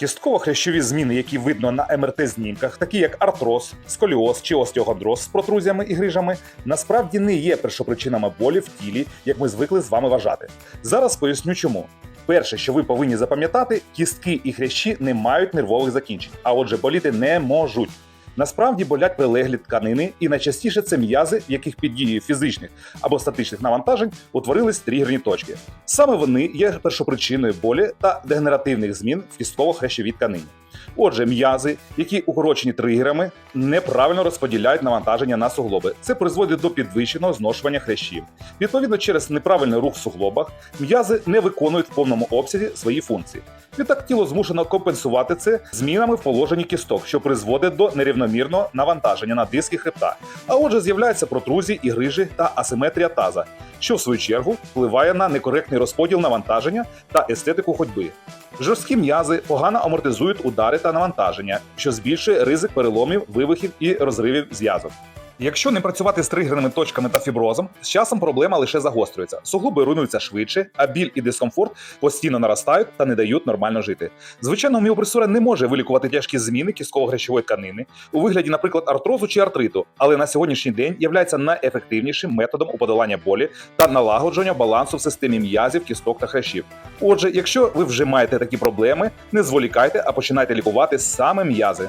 Кістково-хрящові зміни, які видно на МРТ-знімках, такі як артроз, сколіоз чи остеохондроз з протрузіями і грижами, насправді не є першопричинами болі в тілі, як ми звикли з вами вважати. Зараз поясню чому. Перше, що ви повинні запам'ятати, кістки і хрящі не мають нервових закінчень, а отже, боліти не можуть. Насправді болять прилеглі тканини, і найчастіше це м'язи, в яких під дією фізичних або статичних навантажень утворились тригерні точки. Саме вони є першопричиною болі та дегенеративних змін в кістково-хрящовій тканині. Отже, м'язи, які укорочені тригерами, неправильно розподіляють навантаження на суглоби. Це призводить до підвищеного зношування хрящів. Відповідно, через неправильний рух в суглобах м'язи не виконують в повному обсязі свої функції. Відтак тіло змушено компенсувати це змінами в положенні кісток, що призводить до нерівномірного навантаження на диски хребта. А отже, з'являються протрузії і грижі та асиметрія таза, що в свою чергу впливає на некоректний розподіл навантаження та естетику ходьби. Жорсткі м'язи погано амортизують удари та навантаження, що збільшує ризик переломів, вивихів і розривів зв'язок. Якщо не працювати з тригерними точками та фіброзом, з часом проблема лише загострюється. Суглоби руйнуються швидше, а біль і дискомфорт постійно наростають та не дають нормально жити. Звичайно, міопресура не може вилікувати тяжкі зміни кістково-гречової тканини у вигляді, наприклад, артрозу чи артриту, але на сьогоднішній день є найефективнішим методом у подолання болі та налагодження балансу в системі м'язів, кісток та хрящів. Отже, якщо ви вже маєте такі проблеми, не зволікайте, а починайте лікувати саме м'язи.